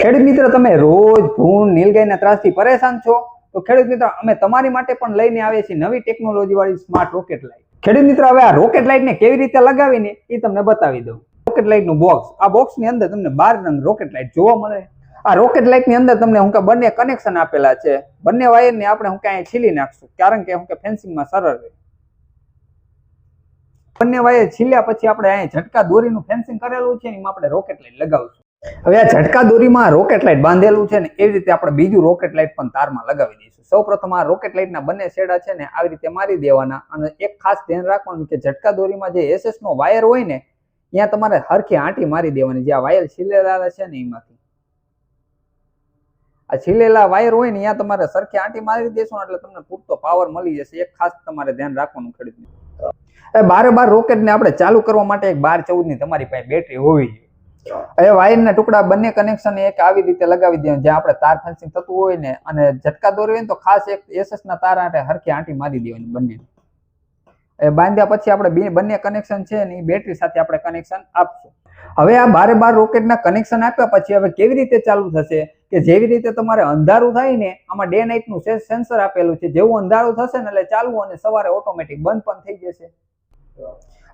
ખેડૂત મિત્ર, તમે રોજ ભૂણ, નીલગાયના ત્રાસથી પરેશાન છો, તો ખેડૂત મિત્ર, અમે તમારી માટે પણ લઈને આવીએ છીએ નવી ટેકનોલોજી વાળી સ્માર્ટ રોકેટ લાઇટ ખેડૂત મિત્ર, હવે આ રોકેટ લાઇટને કેવી રીતે લગાવીને એ તમને બતાવી દઉં. રોકેટ લાઇટનું બોક્સ આ બોક્સની અંદર તમને બાર રંગ રોકેટ લાઇટ જોવા મળે. આ રોકેટ લાઇટની અંદર તમને હું બંને કનેક્શન આપેલા છે. બંને વાયરને આપણે હું કે અહીંયા છીલી નાખશું. કારણ કે હું કે ફેન્સિંગમાં સરળ રહે. બંને વાયર છીલ્યા પછી આપણે અહીંયા ઝટકા દોરીનું ફેન્સિંગ કરેલું છે, એમાં આપણે રોકેટ લાઇટ લગાવશું. હવે આ ઝટકા દોરીમાં રોકેટ લાઇટ બાંધેલું છે ને, એવી રીતે આપણે બીજું રોકેટ લાઇટ પણ તારમાં લગાવી દઈશું. સૌ પ્રથમ આ રોકેટ લાઇટના બંને શેડા છે ને, આવી રીતે મારી દેવાના અને એક ખાસ ધ્યાન રાખવાનું કે ઝટકા દોરીમાં જે એસએસ નો વાયર હોય ને, ત્યાં તમારે હરખી આંટી મારી દેવાની. જે આ વાયર છીલેલા છે ને એમાંથી. આ છીલેલા વાયર હોય ને, ત્યાં તમારે સરખી આંટી મારી દેશો એટલે તમને પૂરતો પાવર મળી જશે. એક ખાસ તમારે ધ્યાન રાખવાનું ખેડૂત બારે બાર રોકેટને આપણે ચાલુ કરવા માટે એક બાર ચૌદની તમારી પાસે બેટરી હોવી જોઈએ. હવે વાયરના ટુકડા બંને કનેક્શન એક આવી રીતે લગાવી દેવાનું. જ્યાં આપણે તાર ફેન્સિંગ થતું હોય ને અને ઝટકા દોરવી તો ખાસ એક એસએસ ના તાર આટે હરખી આંટી મારી દેવાની બંને એ બાંધ્યા પછી આપણે બંને કનેક્શન છે ને એ બેટરી સાથે આપણે કનેક્શન આપશું. હવે આ બારે બાર રોકેટના કનેક્શન આપ્યા પછી હવે કેવી રીતે ચાલુ થશે? કે જેવી રીતે તમારે અંધારું થાય ને આમાં ડે નાઇટનું સેન્સર આપેલું છે. જેવું અંધારું થશે ને એટલે ચાલુ અને સવારે ઓટોમેટિક બંધ પણ થઈ જશે.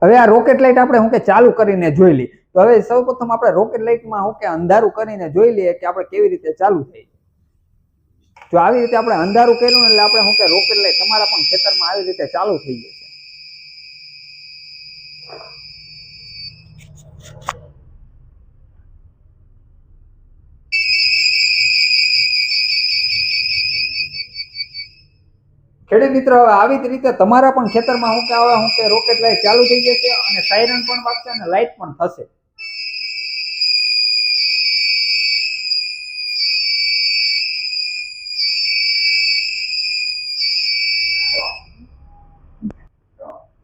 હવે આ રોકેટ લાઇટ આપણે હું કે ચાલુ કરીને જોઈ લઈએ. તો હવે સૌ પ્રથમ આપણે રોકેટ લાઇટમાં હું કે અંધારું કરીને જોઈ લઈએ કે આપણે કેવી રીતે ચાલુ થઈ. જો આવી રીતે આપણે અંધારું કર્યું એટલે આપણે હું કે રોકેટ લાઇટ તમારા પણ ખેતરમાં આવી રીતે ચાલુ થઈ જશે. ખેડૂત મિત્રો, હવે આવી જ રીતે તમારા પણ ખેતરમાં હું કે હવે હું કે રોકેટ લાઇટ ચાલુ થઈ જશે અને સાયરન પણ વાગશે અને લાઇટ પણ થશે.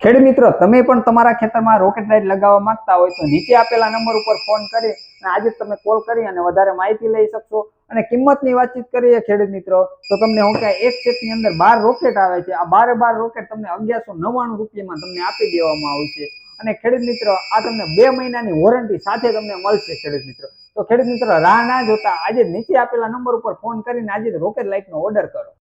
ખેડૂત મિત્રો, તમે પણ તમારા ખેતરમાં રોકેટ લાઇટ લગાવવા માંગતા હોય તો નીચે આપેલા નંબર ઉપર ફોન કરી અને આજે તમે કોલ કરી અને વધારે માહિતી લઈ શકશો અને કિંમતની વાતચીત કરીએ ખેડૂત મિત્રો. તો તમને હું કહે, એક સેટની અંદર બાર રોકેટ આવે છે. આ બારે બાર રોકેટ તમને અગિયારસો નવ્વાણું રૂપિયામાં તમને આપી દેવામાં આવશે અને ખેડૂત મિત્રો, આ તમને બે મહિનાની વોરંટી સાથે તમને મળશે ખેડૂત મિત્રો. તો ખેડૂત મિત્રો, રાહ ના જોતા આજે નીચે આપેલા નંબર ઉપર ફોન કરીને આજે રોકેટ લાઇટનો ઓર્ડર કરો.